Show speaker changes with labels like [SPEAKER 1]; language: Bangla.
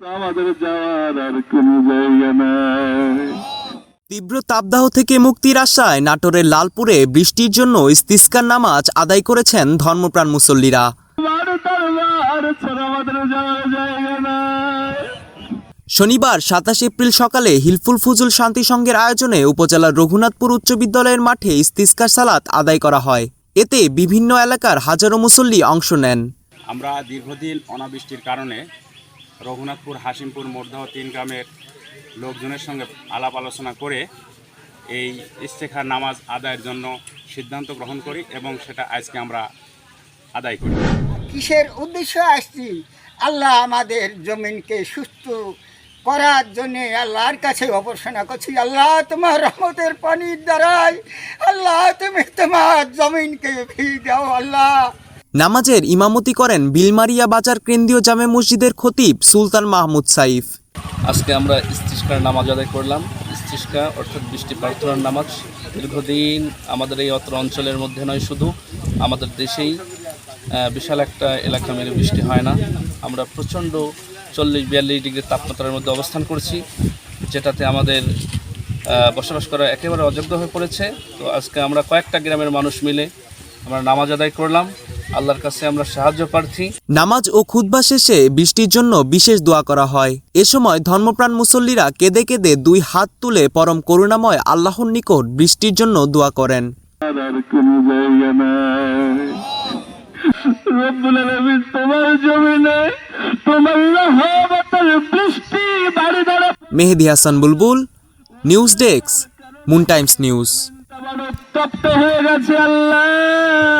[SPEAKER 1] আমাদের যাওয়ার আর কোনো জায়গা নাই।
[SPEAKER 2] তীব্র তাপদাহ থেকে মুক্তির আশায় নাটোরের লালপুরে বৃষ্টির জন্য ইস্তিস্কার নামাজ আদায় করেছেন ধর্মপ্রাণ মুসল্লিরা। শনিবার সাতাশ এপ্রিল সকালে হিলফুল ফুজুল শান্তি সংঘের আয়োজনে উপজেলার রঘুনাথপুর উচ্চ বিদ্যালয়ের মাঠে ইস্তিস্কার সালাত আদায় করা হয়। এতে বিভিন্ন এলাকার হাজারো মুসল্লি অংশ নেন।
[SPEAKER 3] আমরা দীর্ঘদিন অনাবৃষ্টির কারণে রঘুনাথপুর, হাসিমপুর মধ্যহ তিন গ্রামের লোকজনের সঙ্গে আলাপ আলোচনা করে এই ইস্তেখার নামাজ আদায়ের জন্য সিদ্ধান্ত গ্রহণ করি এবং সেটা আজকে আমরা আদায় করি।
[SPEAKER 4] কিসের উদ্দেশ্যে আসছি? আল্লাহ আমাদের জমিনকে সুস্থ করার জন্যে আল্লাহর কাছে অপর্ষণা করছি। আল্লাহ তোমার রহমতের পানির দ্বারাই আল্লাহ তুমি তোমার জমিনকে ফি দাও, আল্লাহ।
[SPEAKER 2] নামাজের ইমামতি করেন বিলমারিয়া বাজার কেন্দ্রীয় জামে মসজিদের খতিব সুলতান মাহমুদ সাইফ।
[SPEAKER 5] আজকে আমরা ইস্তিস্কার নামাজ আদায় করলাম। ইস্তিস্কা অর্থাৎ বৃষ্টি প্রার্থনার নামাজ। দীর্ঘদিন আমাদের এই অত্র অঞ্চলের মধ্যে নয়, শুধু আমাদের দেশেই বিশাল একটা এলাকা মেরে বৃষ্টি হয় না। আমরা প্রচণ্ড চল্লিশ বিয়াল্লিশ ডিগ্রি তাপমাত্রার মধ্যে অবস্থান করছি, যেটাতে আমাদের বসবাস করা একেবারে অযোগ্য হয়ে পড়েছে। তো আজকে আমরা কয়েকটা গ্রামের মানুষ মিলে আমরা নামাজ আদায় করলাম। আল্লাহর কাছে আমরা সাহায্য প্রার্থী।
[SPEAKER 2] নামাজ ও খুতবা শেষে বৃষ্টির জন্য বিশেষ দোয়া করা হয়। এ সময় ধর্মপ্রাণ মুসল্লিরা কেঁদে কেঁদে দুই হাত তুলে পরম করুণাময় আল্লাহর নিকট বৃষ্টির জন্য দোয়া করেন।
[SPEAKER 1] আর কোনো জায়গা নাই রব্বুল আলামিন তোমার জমিনে তোমার রহমতের বৃষ্টি বাড়ি দ্বারা
[SPEAKER 2] Mehedi Hasan Bulbul news desk Moon Times news.
[SPEAKER 1] তপ্ত হয়ে গেছে আল্লাহ।